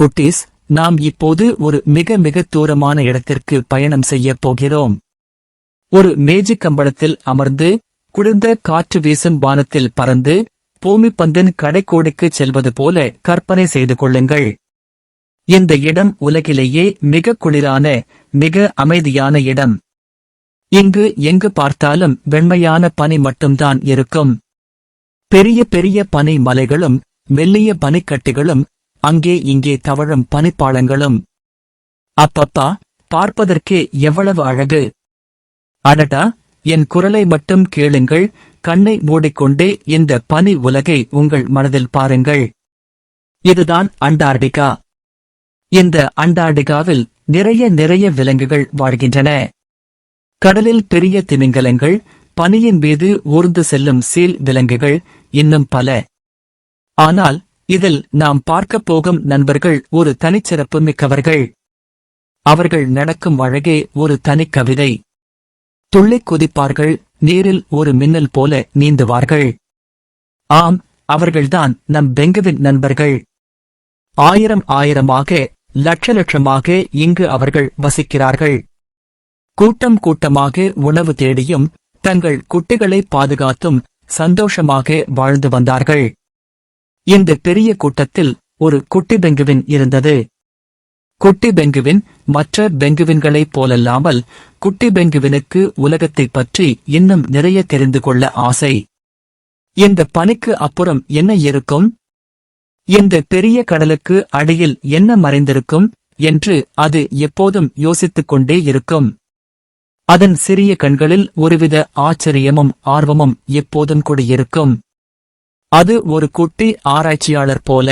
குட்டீஸ் நாம் இப்போது ஒரு மிக மிக தூரமான இடத்திற்கு பயணம் செய்யப் போகிறோம். ஒரு மேஜிக் கம்பளத்தில் அமர்ந்து குளிர்ந்த காற்று வீசும் வானத்தில் பறந்து பூமி பந்தின் கடைக்கோடிக்கு செல்வது போல கற்பனை செய்து கொள்ளுங்கள். இந்த இடம் உலகிலேயே மிக குளிரான மிக அமைதியான இடம். இங்கு எங்கு பார்த்தாலும் வெண்மையான பனி மட்டும்தான் இருக்கும். பெரிய பெரிய பனி மலைகளும் மெல்லிய பனிக்கட்டிகளும் அங்கே இங்கே தவழும் பனிப்பாளங்களும் அப்பப்பா பார்ப்பதற்கே எவ்வளவு அழகு. அடடா என் குரலை மட்டும் கேளுங்கள் கண்ணை மூடிக்கொண்டே இந்த பனி உலகை உங்கள் மனதில் பாருங்கள். இதுதான் அண்டார்டிகா. இந்த அண்டார்டிகாவில் நிறைய நிறைய விலங்குகள் வாழ்கின்றன. கடலில் பெரிய திமிங்கலங்கள் பனியின் மீது ஊர்ந்து செல்லும் சீல் விலங்குகள் இன்னும் பல. ஆனால் இதில் நாம் பார்க்கப் போகும் நண்பர்கள் ஒரு தனிச்சிறப்பு மிக்கவர்கள். அவர்கள் நடக்கும் அழகே ஒரு தனிக் கவிதை. துள்ளிக் குதிப்பார்கள் நீரில் ஒரு மின்னல் போல நீந்துவார்கள். ஆம் அவர்கள்தான் நம் பெங்குவின் நண்பர்கள். ஆயிரம் ஆயிரமாக லட்ச லட்சமாக இங்கு அவர்கள் வசிக்கிறார்கள். கூட்டம் கூட்டமாக உணவு தேடியும் தங்கள் குட்டிகளை பாதுகாத்தும் சந்தோஷமாக வாழ்ந்து வந்தார்கள். இந்த பெரிய கூட்டத்தில் ஒரு குட்டி பெங்குவின் இருந்தது. குட்டி பெங்குவின் மற்ற பெங்குவின்களைப் போலல்லாமல் குட்டி பெங்குவினுக்கு உலகத்தைப் பற்றி இன்னும் நிறைய தெரிந்து கொள்ள ஆசை. இந்த பனிக்கு அப்புறம் என்ன இருக்கும்? இந்த பெரிய கடலுக்கு அடியில் என்ன மறைந்திருக்கும் என்று அது எப்போதும் யோசித்துக் கொண்டே இருக்கும். அதன் சிறிய கண்களில் ஒருவித ஆச்சரியமும் ஆர்வமும் எப்போதும் குடியிருக்கும் அது ஒரு குட்டி ஆராய்ச்சியாளர் போல.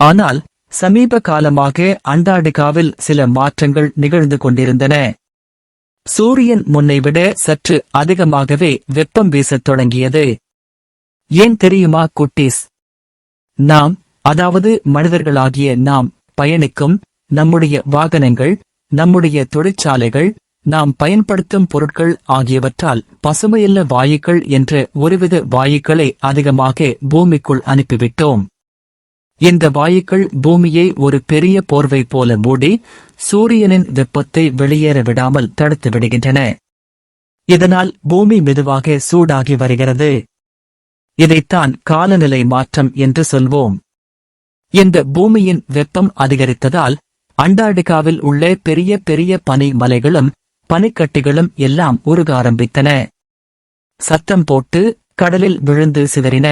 ஆனால் சமீப காலமாக அண்டார்டிகாவில் சில மாற்றங்கள் நிகழ்ந்து கொண்டிருந்தன. சூரியன் முன்னைவிட சற்று அதிகமாகவே வெப்பம் வீசத் தொடங்கியது. ஏன் தெரியுமா குட்டீஸ்? நாம் அதாவது மனிதர்களாகிய நாம் பயணிக்கும் நம்முடைய வாகனங்கள் நம்முடைய தொழிற்சாலைகள் நாம் பயன்படுத்தும் பொருட்கள் ஆகியவற்றால் பசுமையுள்ள வாயுக்கள் என்ற ஒருவித வாயுக்களை அதிகமாக பூமிக்குள் அனுப்பிவிட்டோம். இந்த வாயுக்கள் பூமியை ஒரு பெரிய போர்வை போல மூடி சூரியனின் வெப்பத்தை வெளியேற விடாமல் தடுத்து விடுகின்றன. இதனால் பூமி மெதுவாக சூடாகி வருகிறது. இதைத்தான் காலநிலை மாற்றம் என்று சொல்வோம். இந்த பூமியின் வெப்பம் அதிகரித்ததால் அண்டார்டிகாவில் உள்ள பெரிய பெரிய பனி மலைகளும் பனிக்கட்டிகளும் எல்லாம் உருக ஆரம்பித்தன சத்தம் போட்டு கடலில் விழுந்து சிதறின.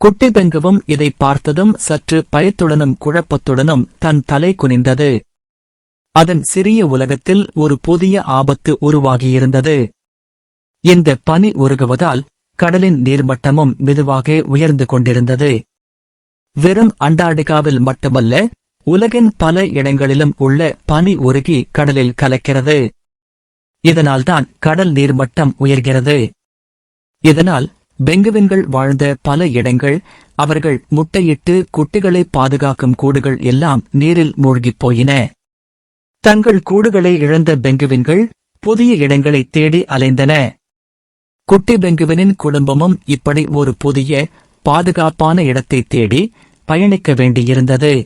குட்டி பெங்குவும் இதை பார்த்ததும் சற்று பயத்துடனும் குழப்பத்துடனும் தன் தலை குனிந்தது. அதன் சிறிய உலகத்தில் ஒரு புதிய ஆபத்து உருவாகியிருந்தது. இந்த பனி உருகுவதால் கடலின் நீர்மட்டமும் மெதுவாக உயர்ந்து கொண்டிருந்தது. வெறும் அண்டார்டிகாவில் மட்டுமல்ல உலகின் பல இடங்களிலும் உள்ள பனி உருகி கடலில் கலக்கிறது. இதனால்தான் கடல் நீர் மட்டம் உயர்கிறது. இதனால் பெங்குவின்கள் வாழ்ந்த பல இடங்கள் அவர்கள் முட்டையிட்டு குட்டிகளை பாதுகாக்கும் கூடுகள் எல்லாம் நீரில் மூழ்கிப் போயின. தங்கள் கூடுகளை இழந்த பெங்குவின்கள் புதிய இடங்களை தேடி அலைந்தன. குட்டி பெங்குவினின் குடும்பமும் இப்படி ஒரு புதிய பாதுகாப்பான இடத்தை தேடி பயணிக்க வேண்டியிருந்தது.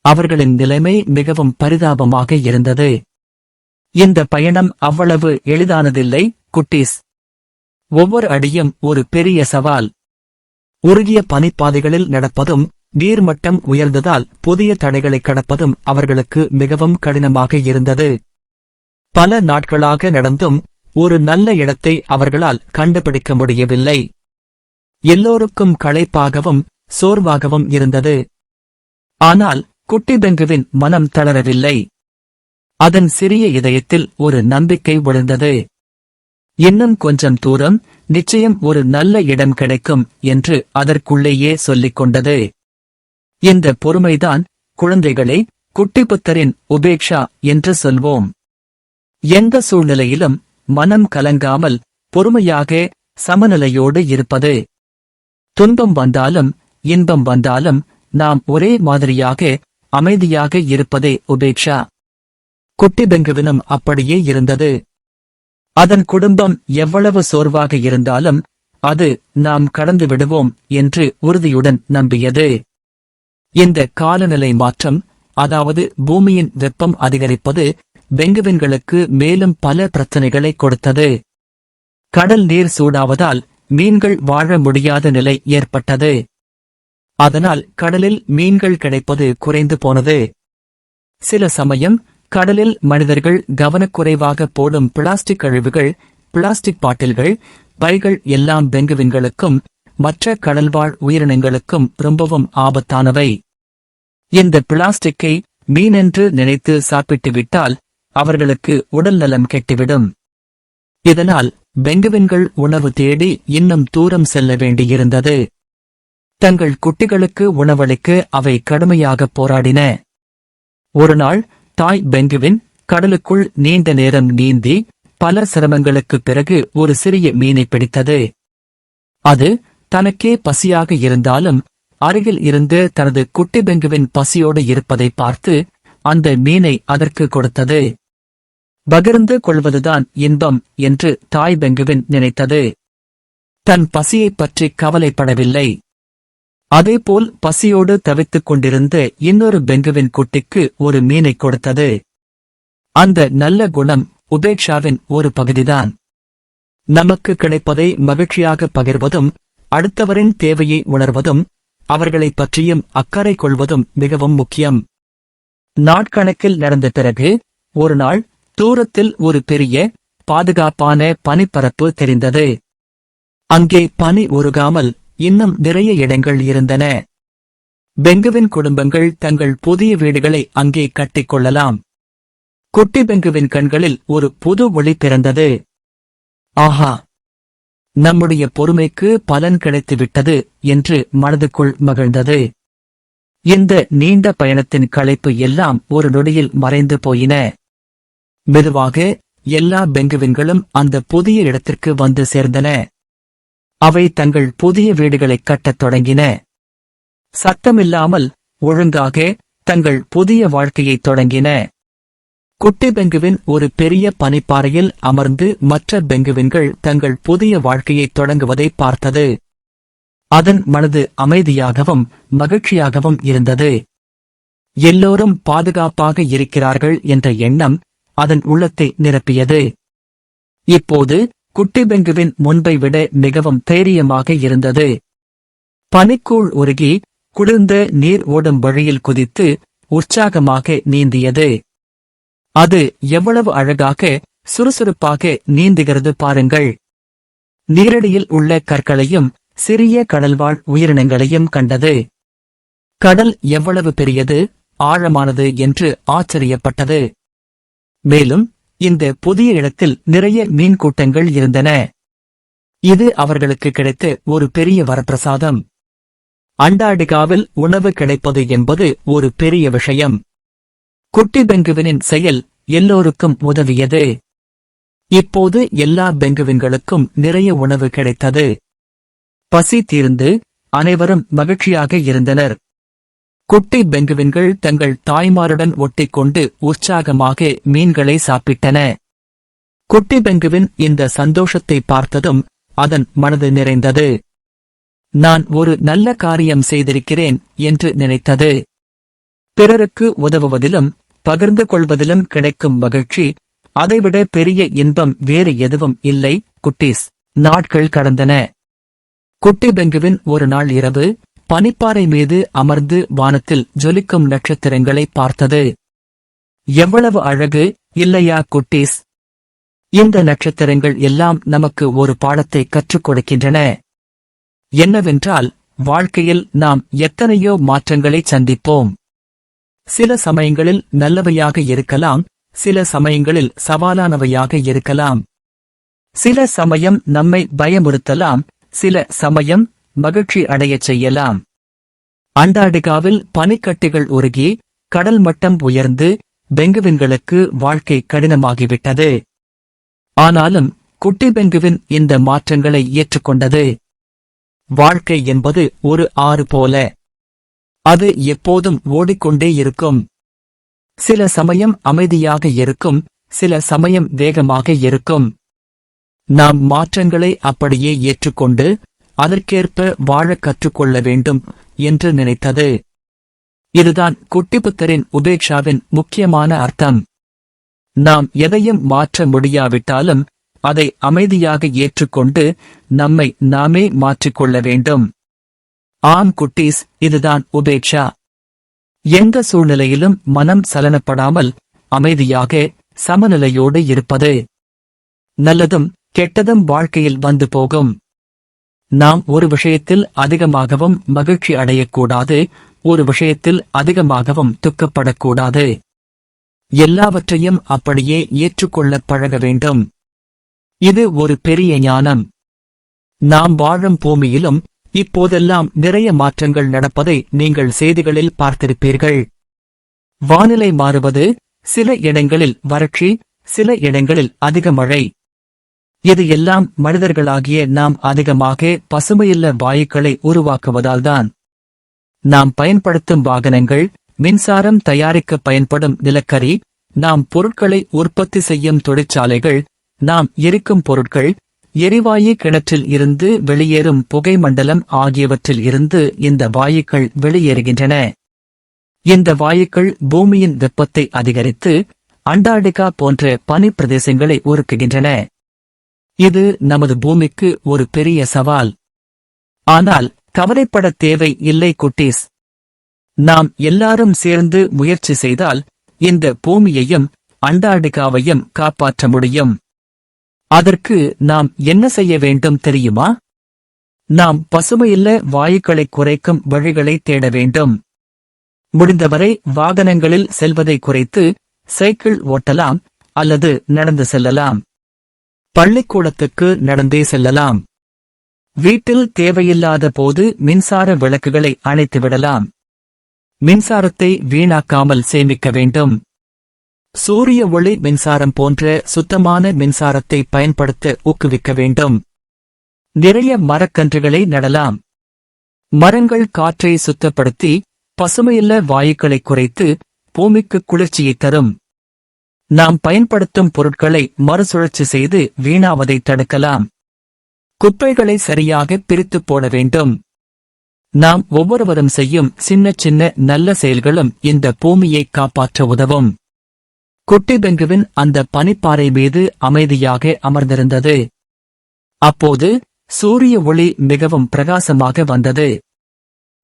அவர்களின் நிலைமை மிகவும் பரிதாபமாக இருந்தது. இந்த பயணம் அவ்வளவு எளிதானதில்லை குட்டீஸ். ஒவ்வொரு அடியும் ஒரு பெரிய சவால். உருகிய பனிப்பாதைகளில் நடப்பதும் நீர்மட்டம் உயர்ந்ததால் புதிய தடைகளை கடப்பதும் அவர்களுக்கு மிகவும் கடினமாக இருந்தது. பல நாட்களாக நடந்தும் ஒரு நல்ல இடத்தை அவர்களால் கண்டுபிடிக்க முடியவில்லை. எல்லோருக்கும் களைப்பாகவும் சோர்வாகவும் இருந்தது. ஆனால் குட்டி பெங்குவின் மனம் தளரவில்லை. அதன் சிறிய இதயத்தில் ஒரு நம்பிக்கை விழுந்தது. இன்னும் கொஞ்சம் தூரம் நிச்சயம் ஒரு நல்ல இடம் கிடைக்கும் என்று அதற்குள்ளேயே சொல்லிக் கொண்டது. இந்த பொறுமைதான் குழந்தைகளை குட்டிபுத்தரின் உபேக்ஷா என்று சொல்வோம். எந்த சூழ்நிலையிலும் மனம் கலங்காமல் பொறுமையாக சமநிலையோடு இருப்பது. துன்பம் வந்தாலும் இன்பம் வந்தாலும் நாம் ஒரே மாதிரியாக அமைதியாக இருப்பதே உபேக்ஷா. குட்டி பெங்குவினும் அப்படியே இருந்தது. அதன் குடும்பம் எவ்வளவு சோர்வாக இருந்தாலும் அது நாம் கடந்து விடுவோம் என்று உறுதியுடன் நம்பியது. இந்த காலநிலை மாற்றம் அதாவது பூமியின் வெப்பம் அதிகரிப்பது பெங்குவின்களுக்கு மேலும் பல பிரச்சனைகளை கொடுத்தது. கடல் நீர் சூடாவதால் மீன்கள் வாழ முடியாத நிலை ஏற்பட்டது. அதனால் கடலில் மீன்கள் கிடைப்பது குறைந்து போனது. சில சமயம் கடலில் மனிதர்கள் கவனக்குறைவாக போடும் பிளாஸ்டிக் கழிவுகள் பிளாஸ்டிக் பாட்டில்கள் பைகள் எல்லாம் பெங்குவின்களுக்கும் மற்ற கடல்வாழ் உயிரினங்களுக்கும் ரொம்பவும் ஆபத்தானவை. இந்த பிளாஸ்டிக்கை மீனென்று நினைத்து சாப்பிட்டு விட்டால் அவர்களுக்கு உடல் நலம் கெட்டுவிடும். இதனால் பெங்குவின்கள் உணவு தேடி இன்னும் தூரம் செல்ல வேண்டியிருந்தது. தங்கள் குட்டிகளுக்கு உணவளிக்க அவை கடுமையாக போராடின. ஒருநாள் தாய் பெங்குவின் கடலுக்குள் நீண்ட நேரம் நீந்தி பல சிரமங்களுக்குப் பிறகு ஒரு சிறிய மீனை பிடித்தது. அது தனக்கே பசியாக இருந்தாலும் அருகில் இருந்து தனது குட்டி பெங்குவின் பசியோடு இருப்பதை பார்த்து அந்த மீனை அதற்கு கொடுத்தது. பகிர்ந்து கொள்வதுதான் இன்பம் என்று தாய் பெங்குவின் நினைத்தது. தன் பசியைப் பற்றி கவலைப்படவில்லை. அதேபோல் பசியோடு தவித்துக் கொண்டிருந்த இன்னொரு பெங்குவின் குட்டிக்கு ஒரு மீனை கொடுத்தது. அந்த நல்ல குணம் உபேக்ஷாவின் ஒரு பகுதிதான். நமக்கு கிடைப்பதை மகிழ்ச்சியாக பகிர்வதும் அடுத்தவரின் தேவையை உணர்வதும் அவர்களைப் பற்றியும் அக்கறை கொள்வதும் மிகவும் முக்கியம். நாட்கணக்கில் நடந்த பிறகு ஒரு நாள் தூரத்தில் ஒரு பெரிய பாதுகாப்பான பனிப்பரப்பு தெரிந்தது. அங்கே பனி உருகாமல் இன்னும் நிறைய இடங்கள் இருந்தன. பெங்குவின் குடும்பங்கள் தங்கள் புதிய வீடுகளை அங்கே கட்டிக்கொள்ளலாம். குட்டி பெங்குவின் கண்களில் ஒரு புது ஒளி பிறந்தது. ஆஹா! நம்முடைய பொறுமைக்கு பலன் கிடைத்துவிட்டது என்று மனதுக்குள் மகிழ்ந்தது. இந்த நீண்ட பயணத்தின் களைப்பு எல்லாம் ஒரு நொடியில் மறைந்து போயின. மெதுவாக எல்லா பெங்குவின்களும் அந்த புதிய இடத்திற்கு வந்து சேர்ந்தன. அவை தங்கள் புதிய வீடுகளைக் கட்டத் தொடங்கின. சத்தமில்லாமல் ஒழுங்காக தங்கள் புதிய வாழ்க்கையைத் தொடங்கின. குட்டி பெங்குவின் ஒரு பெரிய பனிப்பாறையில் அமர்ந்து மற்ற பெங்குவின்கள் தங்கள் புதிய வாழ்க்கையைத் தொடங்குவதை பார்த்தது. அதன் மனது அமைதியாகவும் மகிழ்ச்சியாகவும் இருந்தது. எல்லோரும் பாதுகாப்பாக இருக்கிறார்கள் என்ற எண்ணம் அதன் உள்ளத்தை நிரப்பியது. இப்போது குட்டி பெங்குவின் முன்பை விட மிகவும் தைரியமாக இருந்தது. பனிக்கூழ் உருகி குளிர்ந்த நீர் ஓடும் வழியில் குதித்து உற்சாகமாக நீந்தியது. அது எவ்வளவு அழகாக சுறுசுறுப்பாக நீந்துகிறது பாருங்கள். நீரடியில் உள்ள கற்களையும் சிறிய கடல்வாழ் உயிரினங்களையும் கண்டது. கடல் எவ்வளவு பெரியது ஆழமானது என்று ஆச்சரியப்பட்டது. மேலும் இந்த புதிய இடத்தில் நிறைய மீன் கூட்டங்கள் இருந்தன. இது அவர்களுக்கு கிடைத்த ஒரு பெரிய வரப்பிரசாதம். அண்டார்டிகாவில் உணவு கிடைப்பது என்பது ஒரு பெரிய விஷயம். குட்டி பெங்குவினின் செயல் எல்லோருக்கும் உதவியது. இப்போது எல்லா பெங்குவின்களுக்கும் நிறைய உணவு கிடைத்தது. பசி தீர்ந்து அனைவரும் மகிழ்ச்சியாக இருந்தனர். குட்டி பெங்குவின்கள் தங்கள் தாய்மாருடன் ஒட்டிக்கொண்டு உற்சாகமாக மீன்களை சாப்பிட்டன. குட்டி பெங்குவின் இந்த சந்தோஷத்தை பார்த்ததும் அதன் மனது நிறைந்தது. நான் ஒரு நல்ல காரியம் செய்திருக்கிறேன் என்று நினைத்தது. பிறருக்கு உதவுவதிலும் பகிர்ந்து கொள்வதிலும் கிடைக்கும் மகிழ்ச்சி அதைவிட பெரிய இன்பம் வேறு எதுவும் இல்லை குட்டீஸ். நாட்கள் கடந்தன. குட்டி பெங்குவின் ஒரு நாள் இரவு பனிப்பாறை மீது அமர்ந்து வானத்தில் ஜொலிக்கும் நட்சத்திரங்களை பார்த்தது. எவ்வளவு அழகு இல்லையா குட்டீஸ்? இந்த நட்சத்திரங்கள் எல்லாம் நமக்கு ஒரு பாடத்தை கற்றுக் கொடுக்கின்றன. என்னவென்றால் வாழ்க்கையில் நாம் எத்தனையோ மாற்றங்களை சந்திப்போம். சில சமயங்களில் நல்லவையாக இருக்கலாம் சில சமயங்களில் சவாலானவையாக இருக்கலாம். சில சமயம் நம்மை பயமுறுத்தலாம் சில சமயம் மகிழ்ச்சி அடையச் செய்யலாம். அண்டார்டிகாவில் பனிக்கட்டிகள் உருகி கடல் மட்டம் உயர்ந்து பெங்குவின்களுக்கு வாழ்க்கை கடினமாகிவிட்டது. ஆனாலும் குட்டி பெங்குவின் இந்த மாற்றங்களை ஏற்றுக்கொண்டது. வாழ்க்கை என்பது ஒரு ஆறு போல. அது எப்போதும் ஓடிக்கொண்டே இருக்கும். சில சமயம் அமைதியாக இருக்கும் சில சமயம் வேகமாக இருக்கும். நாம் மாற்றங்களை அப்படியே ஏற்றுக்கொண்டு அதற்கேற்ப வாழ கற்றுக்கொள்ள வேண்டும் என்று நினைத்தது. இதுதான் குட்டிபுத்தரின் உபேக்ஷாவின் முக்கியமான அர்த்தம். நாம் எதையும் மாற்ற முடியாவிட்டாலும் அதை அமைதியாக ஏற்றுக்கொண்டு நம்மை நாமே மாற்றிக்கொள்ள வேண்டும். ஆம் குட்டீஸ் இதுதான் உபேட்சா எந்த சூழ்நிலையிலும் மனம் சலனப்படாமல் அமைதியாக சமநிலையோடு இருப்பது நல்லதும் கெட்டதும் வாழ்க்கையில் வந்து போகும். நாம் ஒரு விஷயத்தில் அதிகமாகவும் மகிழ்ச்சி அடையக்கூடாது ஒரு விஷயத்தில் அதிகமாகவும் துக்கப்படக்கூடாது. எல்லாவற்றையும் அப்படியே ஏற்றுக்கொள்ளப் பழக வேண்டும். இது ஒரு பெரிய ஞானம். நாம் வாழும் பூமியிலும் இப்போதெல்லாம் நிறைய மாற்றங்கள் நடப்பதை நீங்கள் செய்திகளில் பார்த்திருப்பீர்கள். வானிலை மாறுவது சில இடங்களில் வறட்சி சில இடங்களில் அதிக மழை. இது எல்லாம் மனிதர்களாகிய நாம் அதிகமாக பசுமையுள்ள வாயுக்களை உருவாக்குவதால்தான். நாம் பயன்படுத்தும் வாகனங்கள் மின்சாரம் தயாரிக்க பயன்படும் நிலக்கரி நாம் பொருட்களை உற்பத்தி செய்யும் தொழிற்சாலைகள் நாம் எரிக்கும் பொருட்கள் எரிவாயு கிணற்றில் இருந்து வெளியேறும் புகை மண்டலம் ஆகியவற்றில் இருந்து இந்த வாயுக்கள் வெளியேறுகின்றன. இந்த வாயுக்கள் பூமியின் வெப்பத்தை அதிகரித்து அண்டார்டிகா போன்ற பனிப் பிரதேசங்களை உருக்குகின்றன. இது நமது பூமிக்கு ஒரு பெரிய சவால். ஆனால் கவலைப்பட தேவை இல்லை குட்டீஸ். நாம் எல்லாரும் சேர்ந்து முயற்சி செய்தால் இந்த பூமியையும் அண்டார்டிகாவையும் காப்பாற்ற முடியும். அதற்கு நாம் என்ன செய்ய வேண்டும் தெரியுமா? நாம் பசுமையுள்ள வாயுக்களை குறைக்கும் வழிகளை தேட வேண்டும். முடிந்தவரை வாகனங்களில் செல்வதை குறைத்து சைக்கிள் ஓட்டலாம் அல்லது நடந்து செல்லலாம். பள்ளிக்கூடத்துக்கு நடந்தே செல்லலாம். வீட்டில் தேவையில்லாத போது மின்சார விளக்குகளை அணைத்து விடலாம். மின்சாரத்தை வீணாக்காமல் சேமிக்க வேண்டும். சூரிய ஒளி மின்சாரம் போன்ற சுத்தமான மின்சாரத்தை பயன்படுத்த ஊக்குவிக்க வேண்டும். நிறைய மரக்கன்றுகளை நடலாம். மரங்கள் காற்றை சுத்தப்படுத்தி பசுமையுள்ள வாயுக்களை குறைத்து பூமிக்கு குளிர்ச்சியை தரும். நாம் பயன்படுத்தும் பொருட்களை மறுசுழற்சி செய்து வீணாவதை தடுக்கலாம். குப்பைகளை சரியாக பிரித்துப் போட வேண்டும். நாம் ஒவ்வொருவரும் செய்யும் சின்ன சின்ன நல்ல செயல்களும் இந்த பூமியை காப்பாற்ற உதவும். குட்டி பெங்குவின் அந்த பனிப்பாறை மீது அமைதியாக அமர்ந்திருந்தது. அப்போது சூரிய ஒளி மிகவும் பிரகாசமாக வந்தது.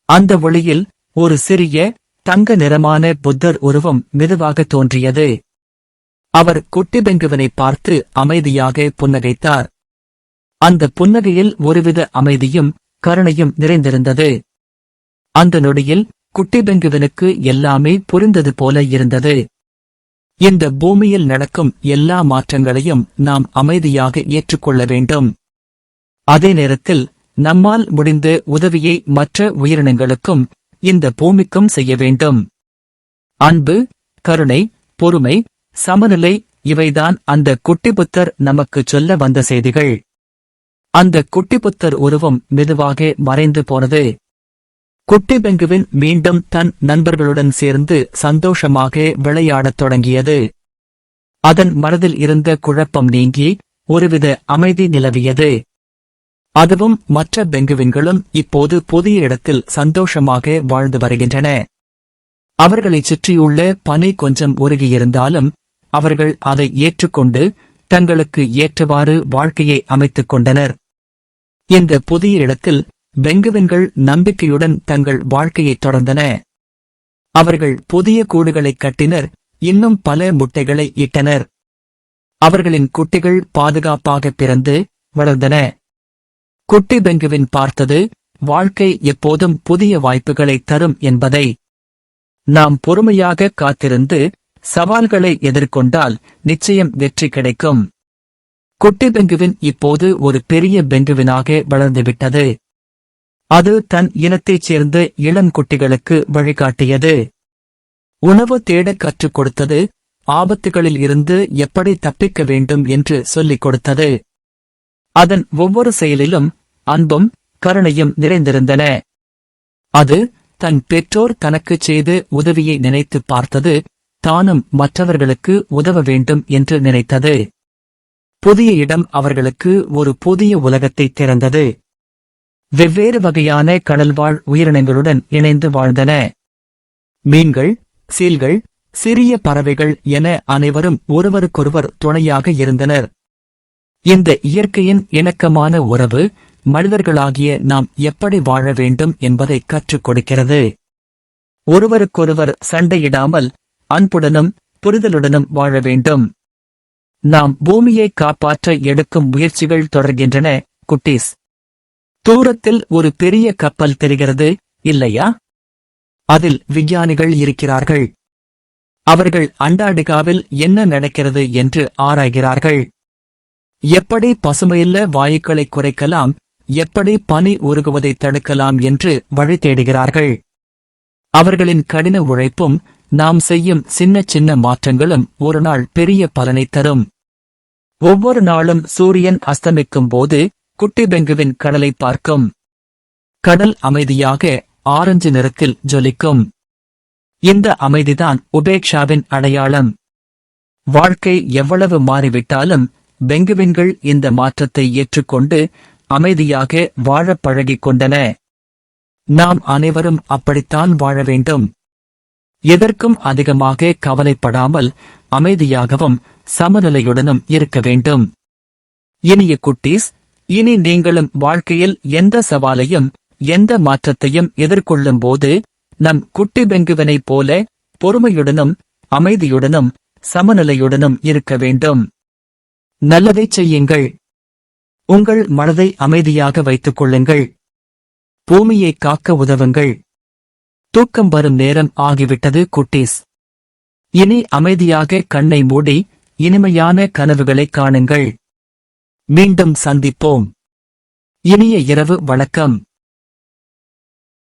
அந்த ஒளியில் ஒரு சிறிய தங்க நிறமான புத்தர் உருவம் மெதுவாக தோன்றியது. அவர் குட்டிபெங்குவனை பார்த்து அமைதியாக புன்னகைத்தார். அந்த புன்னகையில் ஒருவித அமைதியும் கருணையும் நிறைந்திருந்தது. அந்த நொடியில் குட்டிபெங்குவனுக்கு எல்லாமே புரிந்தது போல இருந்தது. இந்த பூமியில் நடக்கும் எல்லா மாற்றங்களையும் நாம் அமைதியாக ஏற்றுக்கொள்ள வேண்டும். அதே நேரத்தில் நம்மால் முடிந்த உதவியை மற்ற உயிரினங்களுக்கும் இந்த பூமிக்கும் செய்ய வேண்டும். அன்பு கருணை பொறுமை சமநிலை இவைதான் அந்த குட்டிபுத்தர் நமக்குச் சொல்ல வந்த செய்திகள். அந்த குட்டிபுத்தர் உருவம் மெதுவாக மறைந்து போனது. குட்டி பெங்குவின் மீண்டும் தன் நண்பர்களுடன் சேர்ந்து சந்தோஷமாக விளையாடத் தொடங்கியது. அதன் மனதில் இருந்த குழப்பம் நீங்கி ஒருவித அமைதி நிலவியது. அதுவும் மற்ற பெங்குவின்களும் இப்போது புதிய இடத்தில் சந்தோஷமாக வாழ்ந்து வருகின்றன. அவர்களைச் சுற்றியுள்ள பனி கொஞ்சம் உருகியிருந்தாலும் அவர்கள் அதை ஏற்றுக்கொண்டு தங்களுக்கு ஏற்றவாறு வாழ்க்கையை அமைத்துக் கொண்டனர். இந்த புதிய இடத்தில் பெங்குவின்கள் நம்பிக்கையுடன் தங்கள் வாழ்க்கையை தொடர்ந்தன. அவர்கள் புதிய கூடுகளைக் கட்டினர் இன்னும் பல முட்டைகளை இட்டனர். அவர்களின் குட்டிகள் பாதுகாப்பாக பிறந்து வளர்ந்தன. குட்டி பெங்குவின் பார்த்தது வாழ்க்கை எப்போதும் புதிய வாய்ப்புகளை தரும் என்பதை. நாம் பொறுமையாக காத்திருந்து சவால்களை எதிர்கொண்டால் நிச்சயம் வெற்றி கிடைக்கும். குட்டி பெங்குவின் இப்போது ஒரு பெரிய பெங்குவினாக வளர்ந்துவிட்டது. அது தன் இனத்தைச் சேர்ந்த இளங்குட்டிகளுக்கு வழிகாட்டியது. உணவு தேடக் கற்றுக் கொடுத்தது ஆபத்துகளில் இருந்து எப்படி தப்பிக்க வேண்டும் என்று சொல்லிக் கொடுத்தது. அதன் ஒவ்வொரு செயலிலும் அன்பும் கருணையும் நிறைந்திருந்தன. அது தன் பெற்றோர் தனக்குச் செய்து உதவியை நினைத்துப் பார்த்தது தானும் மற்றவர்களுக்கு உதவ வேண்டும் என்று நினைத்தது. புதிய இடம் அவர்களுக்கு ஒரு புதிய உலகத்தை திறந்தது. வெவ்வேறு வகையான கடல்வாழ் உயிரினங்களுடன் இணைந்து வாழ்ந்தன. மீன்கள் சீல்கள் சிறிய பறவைகள் என அனைவரும் ஒருவருக்கொருவர் துணையாக இருந்தனர். இந்த இயற்கையின் இணக்கமான உறவு மனிதர்களாகிய நாம் எப்படி வாழ வேண்டும் என்பதை கற்றுக் கொடுக்கிறது. ஒருவருக்கொருவர் சண்டையிடாமல் அன்புடனும் புரிதலுடனும் வாழ வேண்டும். நாம் பூமியை காப்பாற்ற எடுக்கும் முயற்சிகள் தொடர்கின்றன குட்டீஸ். தூரத்தில் ஒரு பெரிய கப்பல் தெரிகிறது இல்லையா? அதில் விஞ்ஞானிகள் இருக்கிறார்கள். அவர்கள் அண்டார்டிகாவில் என்ன நடக்கிறது என்று ஆராய்கிறார்கள். எப்படி பசுமையுள்ள வாயுக்களை குறைக்கலாம் எப்படி பனி உருகுவதை தடுக்கலாம் என்று வழி தேடுகிறார்கள். அவர்களின் கடின உழைப்பும் நாம் செய்யும் சின்ன சின்ன மாற்றங்களும் ஒரு நாள் பெரிய பலனை தரும். ஒவ்வொரு நாளும் சூரியன் அஸ்தமிக்கும் போது குட்டி பெங்குவின் கடலை பார்க்கும். கடல் அமைதியாக ஆரஞ்சு நிறத்தில் ஜொலிக்கும். இந்த அமைதிதான் உபேக்ஷாவின் அடையாளம். வாழ்க்கை எவ்வளவு மாறிவிட்டாலும் பெங்குவின்கள் இந்த மாற்றத்தை ஏற்றுக்கொண்டு அமைதியாக வாழப் பழகிக் கொண்டன. நாம் அனைவரும் அப்படித்தான் வாழ வேண்டும். எதற்கும் அதிகமாக கவலைப்படாமல் அமைதியாகவும் சமநிலையுடனும் இருக்க வேண்டும். இனிய குட்டீஸ் இனி நீங்களும் வாழ்க்கையில் எந்த சவாலையும் எந்த மாற்றத்தையும் எதிர்கொள்ளும் போது நம் குட்டி பெங்குவனைப் போல பொறுமையுடனும் அமைதியுடனும் சமநிலையுடனும் இருக்க வேண்டும். நல்லதைச் செய்யுங்கள். உங்கள் மனதை அமைதியாக வைத்துக் கொள்ளுங்கள். பூமியை காக்க உதவுங்கள். தூக்கம் வரும் நேரம் ஆகிவிட்டது குட்டீஸ். இனி அமைதியாக கண்ணை மூடி இனிமையான கனவுகளைக் காணுங்கள். மீண்டும் சந்திப்போம். இனிய இரவு வணக்கம்.